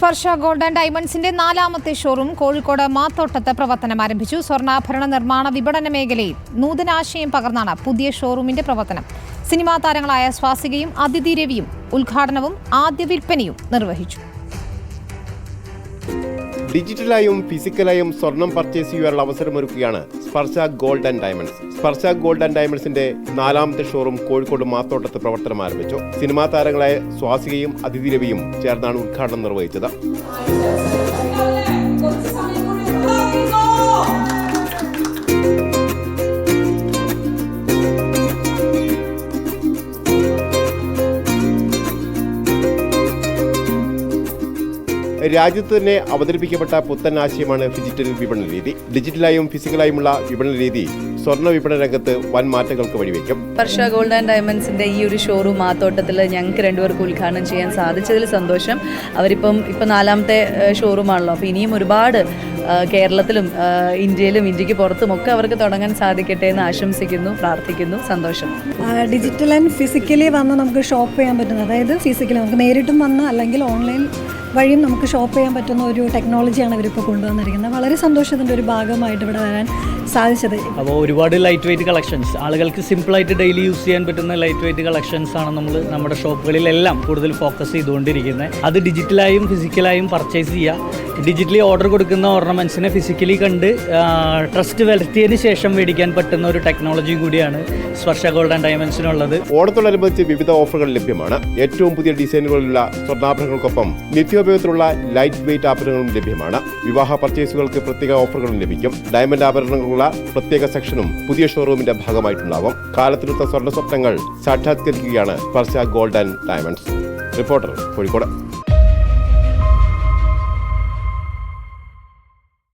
Sparsha gold and ഡയമണ്ട്സിന്റെ നാലാമത്തെ showroom Kozhikode മാത്തോട്ടത്ത് പ്രവർത്തനം ആരംഭിച്ചു. സ്വർണാഭരണ നിർമ്മാണ വിപണന മേഖലയിൽ നൂതനാശയം പകർന്നാണ് പുതിയ ഷോറൂമിന്റെ പ്രവർത്തനം. സിനിമാ താരങ്ങളായ സ്വാസികയും അതിഥി രവിയും ഉദ്ഘാടനവും ആദ്യ വിൽപ്പനയും നിർവഹിച്ചു. ഡിജിറ്റലായും ഫിസിക്കലായും സ്വർണം പർച്ചേസ് ചെയ്യാനുള്ള അവസരം ഒരുക്കുകയാണ് Sparsha gold and diamonds. Sparsha gold and ഡയമണ്ട്സിന്റെ നാലാമത്തെ ഷോറൂം കോഴിക്കോട് മാത്തോട്ടത്ത് പ്രവർത്തനം ആരംഭിച്ചു. സിനിമാ താരങ്ങളായ സ്വാസികയും അതിഥി രവിയും ചേർന്നാണ് ഉദ്ഘാടനം നിർവഹിച്ചത്. രാജ്യത്ത് തന്നെ അവതരിപ്പിക്കപ്പെട്ട പുത്തൻ ആശയമാണ് ഡിജിറ്റൽ വിപണന രീതി. ഡിജിറ്റലായും ഫിസിക്കലായുമുള്ള വിപണന രീതി സ്വർണ വിപണന രംഗത്ത് വൻ മാറ്റങ്ങൾക്ക് വഴിവെക്കും. വർഷ ഗോൾഡ് ആൻഡ് ഡയമണ്ട്സിന്റെ ഈ ഒരു ഷോറൂം മാത്തോട്ടത്തിൽ ഞങ്ങൾക്ക് രണ്ടുപേർക്ക് ഉദ്ഘാടനം ചെയ്യാൻ സാധിച്ചതിൽ സന്തോഷം. അവരിപ്പം ഇപ്പം നാലാമത്തെ ഷോറൂമാണല്ലോ അപ്പോൾ ഇനിയും ഒരുപാട് കേരളത്തിലും ഇന്ത്യയിലും ഇന്ത്യയ്ക്ക് പുറത്തും ഒക്കെ അവർക്ക് തുടങ്ങാൻ സാധിക്കട്ടെ എന്ന് ആശംസിക്കുന്നു പ്രാർത്ഥിക്കുന്നു. സന്തോഷം. ഡിജിറ്റൽ ആൻഡ് ഫിസിക്കലി വന്ന് നമുക്ക് ഷോപ്പ് ചെയ്യാൻ പറ്റുന്നത്. അതായത് ഫിസിക്കലി നമുക്ക് നേരിട്ടും വന്ന് അല്ലെങ്കിൽ ഓൺലൈൻ വഴിയും നമുക്ക് ഷോപ്പ് ചെയ്യാൻ പറ്റുന്ന ഒരു ടെക്നോളജിയാണ് ഇവരിപ്പോൾ കൊണ്ടുവന്നിരിക്കുന്നത്. വളരെ സന്തോഷത്തിന്റെ ഒരു ഭാഗമായിട്ട് ഇവിടെ വരാൻ സാധിച്ചത്. അപ്പോൾ ഒരുപാട് ലൈറ്റ് വെയിറ്റ് കളക്ഷൻസ് ആളുകൾക്ക് സിമ്പിളായിട്ട് ഡെയിലി യൂസ് ചെയ്യാൻ പറ്റുന്ന ലൈറ്റ് വെയിറ്റ് കളക്ഷൻസ് ആണ് നമ്മൾ നമ്മുടെ ഷോപ്പുകളിലെല്ലാം കൂടുതൽ ഫോക്കസ് ചെയ്തുകൊണ്ടിരിക്കുന്നത്. അത് ഡിജിറ്റലായും ഫിസിക്കലായും പർച്ചേസ് ചെയ്യുക ഡിജിറ്റലി ഓർഡർ കൊടുക്കുന്ന ഓർണമെന്റ്സിനെ ഫിസിക്കലി കണ്ട് ട്രസ്റ്റ് വരുത്തിയതിന് ശേഷം മേടിക്കാൻ പറ്റുന്ന ഒരു ടെക്നോളജിയും കൂടിയാണ് സ്പർശ ഗോൾഡ് ആൻഡ് ഡയമണ്ട്സിനുള്ളത് ഓണത്തോടനുബന്ധിച്ച് വിവിധ ഓഫറുകൾ ലഭ്യമാണ്. ഏറ്റവും പുതിയ ഡിസൈനുകളിലുള്ള സ്വർണാഭരണങ്ങൾക്കൊപ്പം നിത്യോപയോഗത്തിലുള്ള ലൈറ്റ് വെയിറ്റ് ആഭരണങ്ങളും ലഭ്യമാണ്. വിവാഹ പർച്ചേസുകൾക്ക് പ്രത്യേക ഓഫറുകളും ലഭിക്കും. ഡയമണ്ട് ആഭരണങ്ങളുള്ള പ്രത്യേക സെക്ഷനും പുതിയ ഷോറൂമിന്റെ ഭാഗമായിട്ടുണ്ടാവും. കാലത്തിനൊത്ത സ്വർണ സ്വപ്നങ്ങൾ സാക്ഷാത്കരിക്കുകയാണ് Sparsha gold and diamonds reporter Kozhikode.